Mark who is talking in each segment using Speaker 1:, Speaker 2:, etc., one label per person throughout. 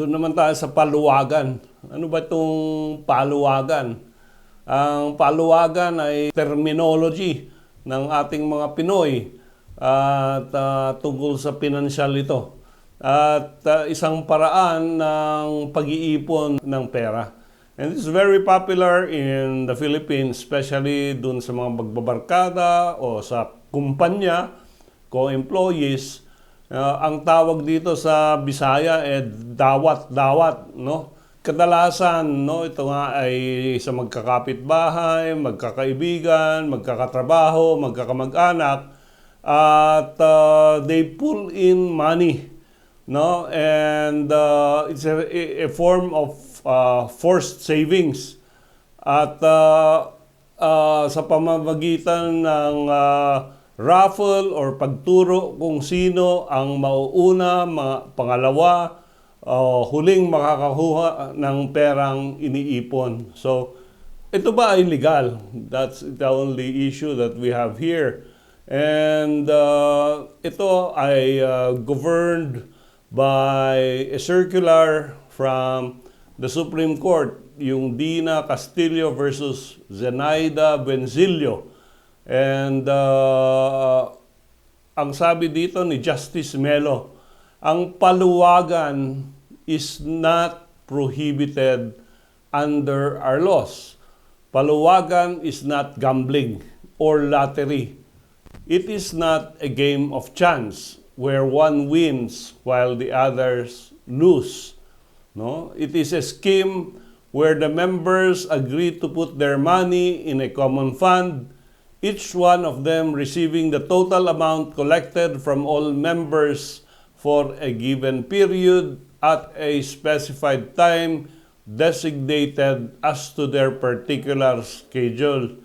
Speaker 1: doon naman tayo sa paluwagan. Ano ba itong paluwagan? Ang paluwagan ay terminology ng ating mga Pinoy at ah, tungkol sa pinansyal ito. At ah, isang paraan ng pag-iipon ng pera. And it's very popular in the Philippines, especially dun sa mga magbabarkada o sa kumpanya, co-employees. Uh, ang tawag dito sa Bisaya eh dawat-dawat, no? Kadalasan, no, ito nga ay sa magkakapitbahay, magkakaibigan, magkakatrabaho, magkakamag-anak at uh, they pull in money, no? And uh, it's a, a form of uh, forced savings. At uh, uh, sa pamamagitan ng uh, raffle or pagturo kung sino ang mauuna, mga pangalawa, uh, huling makakakuha ng perang iniipon. So, ito ba ay legal? That's the only issue that we have here. And uh, ito ay uh, governed by a circular from the Supreme Court, yung Dina Castillo versus Zenaida Benzillo. And uh, ang sabi dito ni Justice Melo, ang paluwagan is not prohibited under our laws. Paluwagan is not gambling or lottery. It is not a game of chance where one wins while the others lose. No? It is a scheme where the members agree to put their money in a common fund, each one of them receiving the total amount collected from all members for a given period at a specified time designated as to their particular schedule.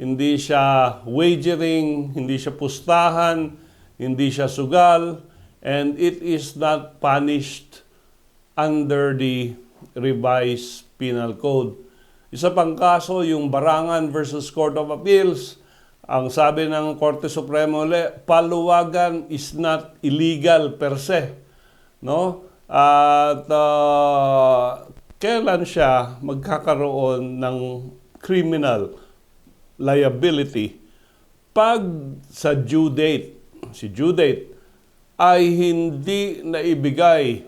Speaker 1: Hindi siya wagering, hindi siya pustahan, hindi siya sugal, and it is not punished under the revised penal code. Isa pang kaso, yung Barangan versus Court of Appeals, ang sabi ng Korte Supremo uli, paluwagan is not illegal per se. No? At ah, kailan siya magkakaroon ng criminal liability pag sa due date, si due date, ay hindi naibigay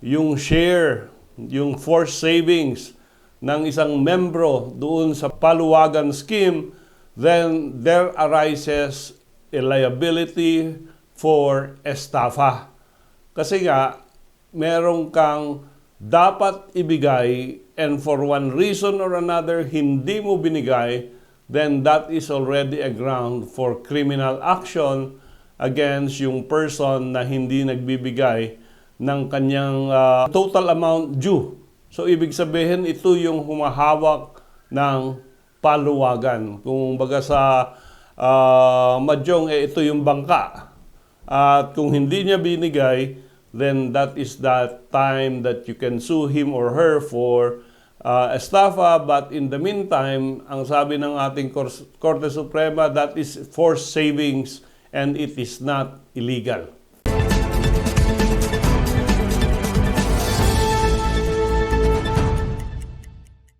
Speaker 1: yung share, yung forced savings ng isang membro doon sa paluwagan scheme, then there arises a liability for estafa. Kasi nga, merong kang dapat ibigay and for one reason or another hindi mo binigay, then that is already a ground for criminal action against yung person na hindi nagbibigay ng kanyang ah, total amount due. So ibig sabihin ito yung humahawak ng paluwagan. Kung baga sa ah, madyong eh, ito yung bangka. At kung hindi niya binigay, then that is that time that you can sue him or her for uh, estafa. But in the meantime, ang sabi ng ating Kor- Korte Suprema, that is forced savings and it is not illegal.